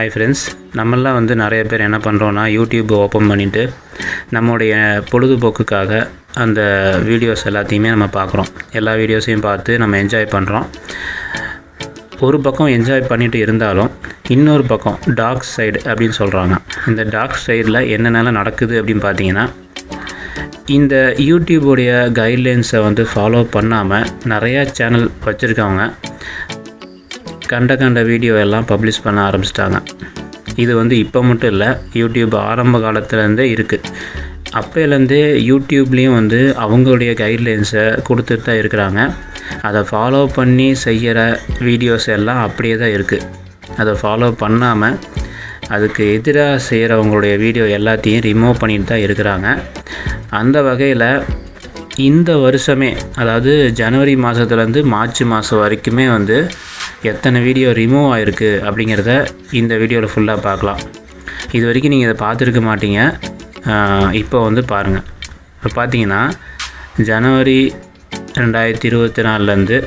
Hi friends நம்மளாம் வந்து நிறைய பேர் என்ன பண்ணுறோன்னா யூடியூப் ஓப்பன் பண்ணிவிட்டு நம்முடைய பொழுதுபோக்குக்காக அந்த வீடியோஸ் எல்லாத்தையுமே நம்ம பார்க்குறோம். எல்லா வீடியோஸையும் பார்த்து நம்ம என்ஜாய் பண்ணுறோம் ஒரு பக்கம் என்ஜாய் பண்ணிட்டு இருந்தாலும் இன்னொரு பக்கம் டார்க் சைடு அப்படின்னு சொல்கிறாங்க இந்த டார்க் சைடில் என்னென்னலாம் நடக்குது அப்படின்னு பார்த்தீங்கன்னா இந்த யூடியூபுடைய கைட்லைன்ஸை வந்து ஃபாலோ பண்ணாமல் நிறையா சேனல் வச்சுருக்கவங்க கண்ட கண்ட வீடியோ எல்லாம் பப்ளிஷ் பண்ண ஆரம்பிச்சிட்டாங்க. இது வந்து இப்போ மட்டும் இல்லை யூடியூப் ஆரம்ப காலத்துலேருந்தே இருக்குது அப்போலேருந்தே யூடியூப்லேயும் வந்து அவங்களுடைய கைட்லைன்ஸை கொடுத்துட்டு தான் இருக்கிறாங்க. அதை ஃபாலோ பண்ணி செய்கிற வீடியோஸ் எல்லாம் அப்படியே தான் இருக்குது அதை ஃபாலோ பண்ணாமல் அதுக்கு எதிராக செய்கிறவங்களுடைய வீடியோ எல்லாத்தையும் ரிமூவ் பண்ணிட்டு தான் இருக்கிறாங்க. அந்த வகையில் இந்த வருஷமே அதாவது ஜனவரி மாதத்துலேருந்து மார்ச் மாதம் வரைக்குமே வந்து எத்தனை வீடியோ ரிமூவ் ஆகிருக்கு அப்படிங்கிறத இந்த வீடியோவில் ஃபுல்லாக பார்க்கலாம். இது வரைக்கும் நீங்கள் இதை பார்த்துருக்க மாட்டீங்க. இப்போ வந்து பாருங்கள் இப்போ பார்த்தீங்கன்னா ஜனவரி ரெண்டாயிரத்தி இருபத்தி நாலுலேருந்து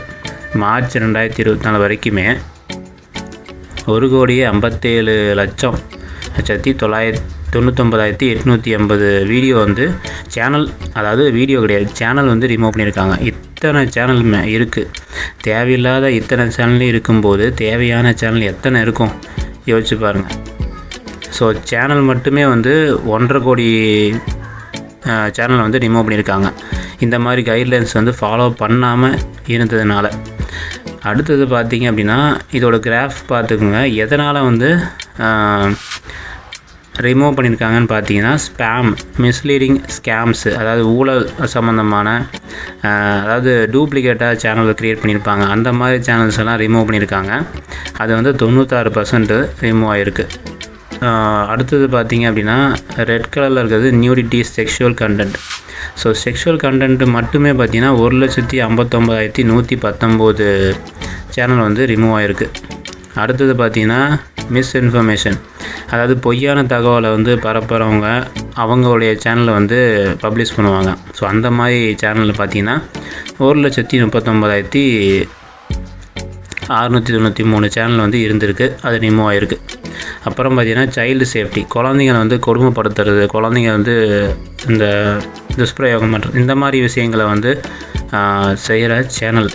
மார்ச் ரெண்டாயிரத்தி இருபத்தி நாலு வரைக்குமே ஒரு கோடியே ஐம்பத்தேழு லட்சம் லட்சத்தி தொள்ளாயிரத்தி தொண்ணூத்தொம்பதாயிரத்தி எட்நூற்றி எண்பது வீடியோ வந்து சேனல் அதாவது வீடியோ கிடையாது சேனல் வந்து ரிமூவ் பண்ணியிருக்காங்க. இத் இத்தனை சேனல் இருக்குது தேவையில்லாத இத்தனை சேனல் இருக்கும்போது தேவையான சேனல் எத்தனை இருக்கும்? யோசிச்சு பாருங்கள் ஸோ சேனல் மட்டுமே வந்து ஒன்றரை கோடி சேனலை வந்து ரிமூவ் பண்ணியிருக்காங்க. இந்த மாதிரி கைட்லைன்ஸ் வந்து ஃபாலோ பண்ணாமல் இருந்ததுனால. அடுத்தது பார்த்தீங்க அப்படின்னா இதோட கிராஃப் பார்த்துக்குங்க. எதனால் வந்து ரிமூவ் பண்ணியிருக்காங்கன்னு பார்த்தீங்கன்னா ஸ்பேம் மிஸ்லீடிங் ஸ்கேம்ஸு அதாவது ஊழல் சம்மந்தமான அதாவது டூப்ளிகேட்டாக சேனல் க்ரியேட் பண்ணியிருப்பாங்க அந்த மாதிரி சேனல்ஸ் எல்லாம் ரிமூவ் பண்ணியிருக்காங்க அது வந்து தொண்ணூத்தாறு பர்சன்ட் ரிமூவ் ஆகிருக்கு அடுத்தது பார்த்தீங்க அப்படின்னா ரெட் கலரில் இருக்கிறது nudity sexual content so sexual content மட்டுமே பார்த்தீங்கன்னா ஒரு லட்சத்தி ஐம்பத்தொம்பதாயிரத்தி நூற்றி பத்தொம்போது சேனல் வந்து ரிமூவ் ஆகிருக்கு அடுத்தது பார்த்திங்கன்னா மிஸ்இன்ஃபர்மேஷன் அதாவது பொய்யான தகவலை வந்து பரப்புகிறவங்க அவங்களுடைய சேனலை வந்து பப்ளிஷ் பண்ணுவாங்க. ஸோ அந்த மாதிரி சேனலில் பார்த்தீங்கன்னா ஒரு லட்சத்தி முப்பத்தொம்பதாயிரத்தி அறுநூற்றி தொண்ணூற்றி மூணு சேனல் வந்து இருந்திருக்கு. அது ரிமூவ் ஆகிருக்கு அப்புறம் பார்த்தீங்கன்னா சைல்டு சேஃப்டி குழந்தைங்களை வந்து கொடுமைப்படுத்துறது குழந்தைங்க வந்து இந்த துஷ்பிரயோகம் பண்ணுறது இந்த மாதிரி விஷயங்களை வந்து செய்கிற சேனல்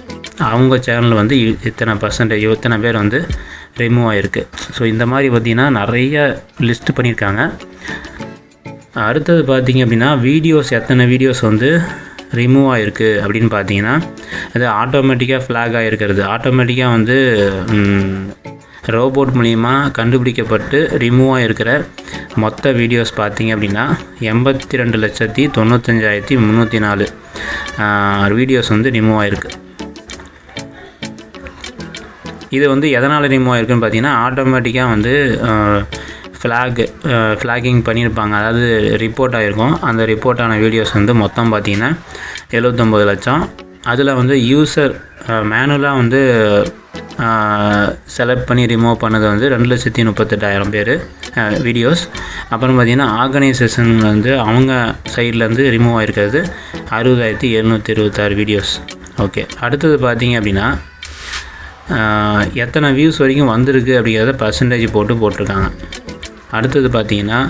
அவங்க சேனல் வந்து இ- இத்தனை பர்சன்டேஜ் இத்தனை பேர் வந்து ரிமூவ் ஆகிருக்கு ஸோ இந்த மாதிரி பார்த்திங்கன்னா நிறைய லிஸ்ட் பண்ணியிருக்காங்க. அடுத்தது பார்த்தீங்க அப்படின்னா வீடியோஸ் எத்தனை வீடியோஸ் வந்து ரிமூவ் ஆகிருக்கு அப்படின்னு பார்த்தீங்கன்னா அது ஆட்டோமேட்டிக்காக ஃப்ளாக் ஆகிருக்கிறது ஆட்டோமேட்டிக்காக வந்து ரோபோட் மூலிமா கண்டுபிடிக்கப்பட்டு ரிமூவ் ஆகிருக்கிற மொத்த வீடியோஸ் பார்த்தீங்க அப்படின்னா எண்பத்தி ரெண்டு லட்சத்தி தொண்ணூத்தஞ்சாயிரத்தி முந்நூற்றி நாலு வீடியோஸ் வந்து ரிமூவ் ஆகிருக்கு இது வந்து எதனால் ரிமூவ் ஆயிருக்குன்னு பார்த்தீங்கன்னா ஆட்டோமேட்டிக்காக வந்து ஃப்ளாக் ஃப்ளாகிங் பண்ணியிருப்பாங்க. அதாவது ரிப்போர்ட் ஆகிருக்கும் அந்த ரிப்போர்ட்டான வீடியோஸ் வந்து மொத்தம் பார்த்தீங்கன்னா எழுபத்தொம்போது லட்சம். அதில் வந்து யூசர் மேனுவலாக வந்து செலக்ட் பண்ணி ரிமூவ் பண்ணது வந்து ரெண்டு லட்சத்தி முப்பத்தெட்டாயிரம் பேர் வீடியோஸ் அப்புறம் பார்த்திங்கன்னா ஆர்கனைசேஷன் வந்து அவங்க சைட்லேருந்து ரிமூவ் ஆகிருக்கிறது அறுபதாயிரத்தி எழுநூற்றி இருபத்தாறு வீடியோஸ் ஓகே அடுத்தது பார்த்திங்க அப்படின்னா எத்தனை வியூஸ் வரைக்கும் வந்திருக்கு அப்படிங்கிறத பர்சன்டேஜ் போட்டு போட்டிருக்காங்க. அடுத்தது பார்த்தீங்கன்னா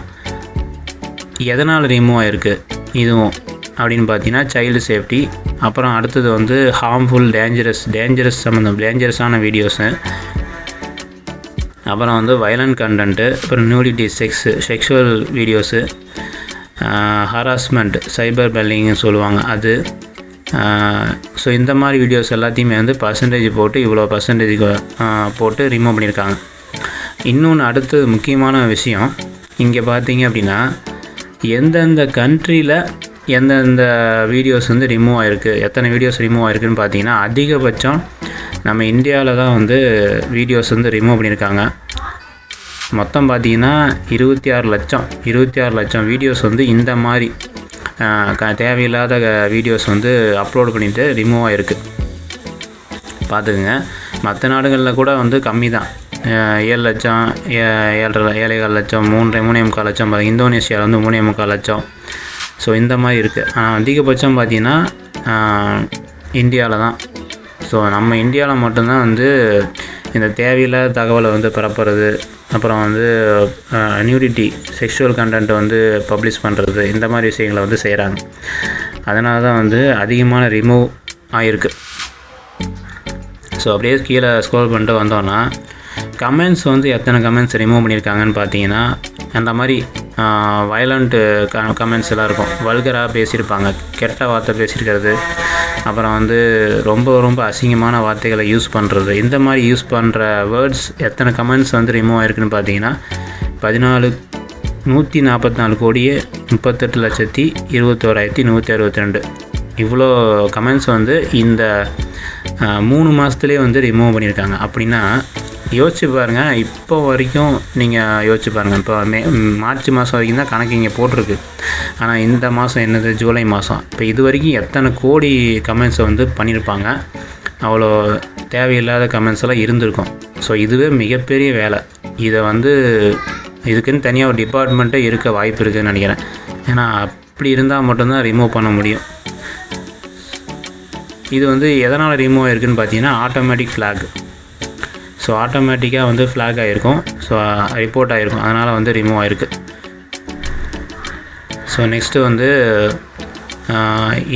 எதனால் ரிமூவ் ஆகிருக்கு இதுவும். அப்படின்னு பார்த்தீங்கன்னா சைல்டு சேஃப்டி அப்புறம் அடுத்தது வந்து ஹார்ம்ஃபுல் டேஞ்சரஸ் டேஞ்சரஸ் சம்மந்தம் டேஞ்சரஸான வீடியோஸு அப்புறம் வந்து வயலண்ட் கண்டென்ட்டு அப்புறம் nudity sex sexual videos harassment cyber பெல்லிங்னு சொல்லுவாங்க. அது ஸோ இந்த மாதிரி வீடியோஸ் எல்லாத்தையுமே வந்து பர்சன்டேஜ் போட்டு இவ்வளோ பர்சன்டேஜ் போட்டு ரிமூவ் பண்ணியிருக்காங்க. இன்னொன்று அடுத்தது முக்கியமான விஷயம் இங்கே பார்த்தீங்க அப்படின்னா எந்தெந்த கண்ட்ரியில் எந்தெந்த வீடியோஸ் வந்து ரிமூவ் ஆகிருக்கு எத்தனை வீடியோஸ் ரிமூவ் ஆகிருக்குன்னு பார்த்தீங்கன்னா அதிகபட்சம் நம்ம இந்தியாவில் தான் வந்து வீடியோஸ் வந்து ரிமூவ் பண்ணியிருக்காங்க. மொத்தம் பார்த்தீங்கன்னா இருபத்தி ஆறு லட்சம் இருபத்தி ஆறு லட்சம் வீடியோஸ் வந்து இந்த மாதிரி தேவையில்லாத வீடியோஸ் வந்து அப்லோட் பண்ணிட்டு ரிமூவ் ஆகிருக்கு பார்த்துக்குங்க. மற்ற நாடுகளில் கூட வந்து கம்மி தான் ஏழு லட்சம் ஏ- ஏழரை ஏழேகால் லட்சம் மூன்றரை மூணே முக்கால் லட்சம் இந்தோனேஷியாவில் வந்து மூணே முக்கால் லட்சம். ஸோ இந்த மாதிரி இருக்குது ஆனால் அதிகபட்சம் பார்த்தீங்கன்னா இந்தியாவில் தான் ஸோ நம்ம இந்தியாவில் மட்டும்தான் வந்து இந்த தேவையில்லாத தகவலை வந்து பரப்புறது அப்புறம் வந்து நியூடிட்டி செக்ஷுவல் கண்டென்ட்டை வந்து பப்ளிஷ் பண்ணுறது இந்த மாதிரி விஷயங்களை வந்து செய்கிறாங்க அதனால தான் வந்து அதிகமான ரிமூவ் ஆகிருக்கு ஸோ அப்படியே கீழே ஸ்க்ரோல் பண்ணிட்டு வந்தோன்னா கமெண்ட்ஸ் வந்து எத்தனை கமெண்ட்ஸ் ரிமூவ் பண்ணியிருக்காங்கன்னு பார்த்தீங்கன்னா அந்த மாதிரி வயலண்ட்டு க கமெண்ட்ஸ் எல்லாம் இருக்கும் வல்கராக பேசியிருப்பாங்க. கெட்ட வார்த்தை பேசியிருக்கிறது. அப்புறம் வந்து ரொம்ப ரொம்ப அசிங்கமான வார்த்தைகளை யூஸ் பண்ணுறது இந்த மாதிரி யூஸ் பண்ணுற வேர்ட்ஸ் எத்தனை கமெண்ட்ஸ் வந்து ரிமூவ் ஆயிருக்குன்னு பார்த்தீங்கன்னா பதினாலு நூற்றி நாற்பத்தி நாலு கோடியே முப்பத்தெட்டு லட்சத்தி இருபத்தோராயிரத்தி நூற்றி அறுபத்தி ரெண்டு இவ்வளோ கமெண்ட்ஸ் வந்து இந்த மூணு மாதத்துலேயே வந்து ரிமூவ் பண்ணியிருக்காங்க. அப்படின்னா யோசிச்சு பாருங்கள் இப்போ வரைக்கும் நீங்கள் யோசிச்சு பாருங்கள் இப்போ மே மார்ச் மாதம் வரைக்கும் தான் கணக்கு இங்கே போட்டிருக்கு. ஆனால் இந்த மாதம் என்னது? ஜூலை மாதம் இப்போ இது வரைக்கும் எத்தனை கோடி கமெண்ட்ஸை வந்து பண்ணியிருப்பாங்க அவ்வளோ தேவையில்லாத கமெண்ட்ஸ் எல்லாம் இருந்திருக்கும். ஸோ இதுவே மிகப்பெரிய வேலை. இதை வந்து இதுக்குன்னு தனியாக ஒரு டிபார்ட்மெண்ட்டே இருக்க வாய்ப்பு இருக்குதுன்னு நினைக்கிறேன். ஏன்னா அப்படி இருந்தால் மட்டும்தான் ரிமூவ் பண்ண முடியும். இது வந்து எதனால் ரிமூவ் ஆயிருக்குன்னு பார்த்தீங்கன்னா ஆட்டோமேட்டிக் ஃப்ளாக் ஸோ ஆட்டோமேட்டிக்காக வந்து ஃப்ளாக் ஆகிருக்கும் ஸோ ரிப்போர்ட் ஆகிருக்கும் அதனால் வந்து ரிமூவ் ஆகிருக்கு ஸோ நெக்ஸ்ட்டு வந்து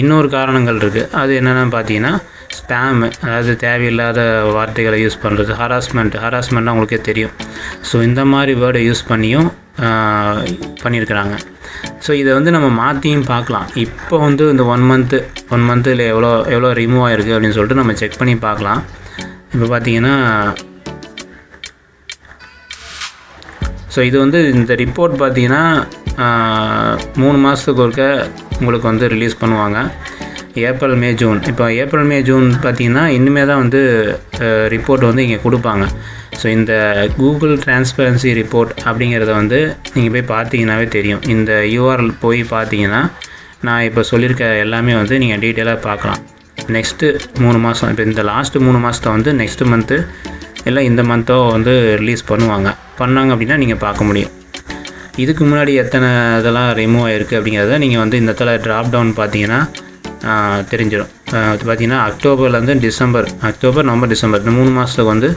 இன்னொரு காரணங்கள் இருக்குது அது என்னென்னு பார்த்தீங்கன்னா ஸ்பேமு அதாவது தேவையில்லாத வார்த்தைகளை யூஸ் பண்ணுறது ஹராஸ்மெண்ட் ஹராஸ்மெண்ட்னா உங்களுக்கே தெரியும். ஸோ இந்த மாதிரி வேர்டை யூஸ் பண்ணியும் பண்ணியிருக்கிறாங்க ஸோ இதை வந்து நம்ம மாற்றியும் பார்க்கலாம். இப்போ வந்து இந்த ஒன் மந்த்து ஒன் மந்த்தில் எவ்வளோ எவ்வளோ ரிமூவ் ஆகிருக்கு அப்படின்னு சொல்லிட்டு நம்ம செக் பண்ணி பார்க்கலாம். இப்போ பார்த்தீங்கன்னா ஸோ இது வந்து இந்த ரிப்போர்ட் பார்த்தீங்கன்னா மூணு மாதத்துக்கு ஒருக்க உங்களுக்கு வந்து ரிலீஸ் பண்ணுவாங்க. ஏப்ரல் மே ஜூன் இப்போ ஏப்ரல் மே ஜூன் பார்த்தீங்கன்னா இனிமேல் தான் வந்து ரிப்போர்ட் வந்து இங்கே கொடுப்பாங்க. ஸோ இந்த கூகுள் டிரான்ஸ்பரன்சி ரிப்போர்ட் அப்படிங்கிறத வந்து நீங்கள் போய் பார்த்தீங்கன்னாவே தெரியும். இந்த யூஆர்எல் போய் பார்த்தீங்கன்னா நான் இப்போ சொல்லியிருக்க எல்லாமே வந்து நீங்கள் டீட்டெயிலாக பார்க்கலாம். நெக்ஸ்ட்டு மூணு மாதம் இப்போ இந்த லாஸ்ட்டு மூணு மாதத்தை வந்து நெக்ஸ்ட்டு மந்த்து இல்லை இந்த மந்த்தோ வந்து ரிலீஸ் பண்ணுவாங்க. பண்ணாங்க அப்படின்னா நீங்கள் பார்க்க முடியும். இதுக்கு முன்னாடி எத்தனை இதெல்லாம் ரிமூவ் ஆகிருக்கு அப்படிங்கிறத நீங்கள் வந்து இந்த இடத்துல ட்ராப் டவுன் பார்த்தீங்கன்னா தெரிஞ்சிடும் இது பார்த்தீங்கன்னா அக்டோபர்லேருந்து டிசம்பர் அக்டோபர் நவம்பர் டிசம்பர் இந்த மூணு மாதத்துக்கு வந்து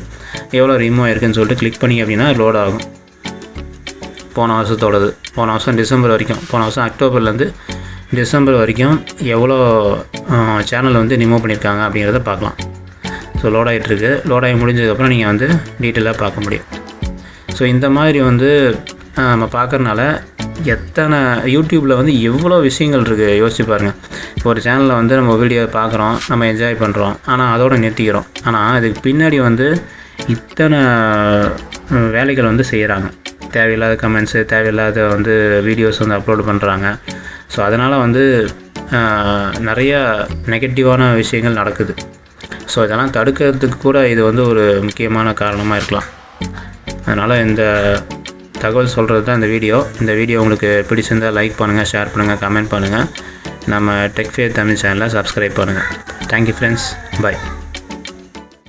எவ்வளோ ரிமூவ் ஆயிருக்குன்னு சொல்லிட்டு கிளிக் பண்ணி அப்படின்னா லோட் ஆகும். போன வருஷத்தோடது. போன வருஷம் டிசம்பர் வரைக்கும். போன வருஷம் அக்டோபர்லேருந்து டிசம்பர் வரைக்கும் எவ்வளோ சேனல் வந்து ரிமூவ் பண்ணியிருக்காங்க அப்படிங்கிறத பார்க்கலாம். ஸோ லோட் ஆகிட்டுருக்கு லோட் ஆகி முடிஞ்சதுக்கப்புறம் நீங்கள் வந்து டீட்டெயிலாக பார்க்க முடியும். ஸோ இந்த மாதிரி வந்து நம்ம பார்க்குறனால எத்தனை யூடியூப்பில் வந்து எவ்வளோ விஷயங்கள் இருக்குது யோசிச்சு பாருங்கள் ஒரு சேனலில் வந்து நம்ம வீடியோ பார்க்குறோம் நம்ம என்ஜாய் பண்ணுறோம் ஆனால் அதோடு நிறுத்திக்கிறோம். ஆனால் அதுக்கு பின்னாடி வந்து இத்தனை வேலைகள் வந்து செய்கிறாங்க தேவையில்லாத கமெண்ட்ஸு தேவையில்லாத வந்து வீடியோஸ் வந்து அப்லோட் பண்ணுறாங்க ஸோ அதனால் வந்து நிறையா நெகட்டிவான விஷயங்கள் நடக்குது. ஸோ இதெல்லாம் தடுக்கிறதுக்கு கூட இது வந்து ஒரு முக்கியமான காரணமாக இருக்கலாம். அதனால் இந்த தகவல் சொல்கிறது தான் இந்த வீடியோ. இந்த வீடியோ உங்களுக்கு பிடிச்சிருந்தால் லைக் பண்ணுங்கள் ஷேர் பண்ணுங்கள் கமெண்ட் பண்ணுங்கள் நம்ம டெக்ஃபே தமிழ் சேனலை சப்ஸ்கிரைப் பண்ணுங்கள் தேங்க்யூ ஃப்ரெண்ட்ஸ் பை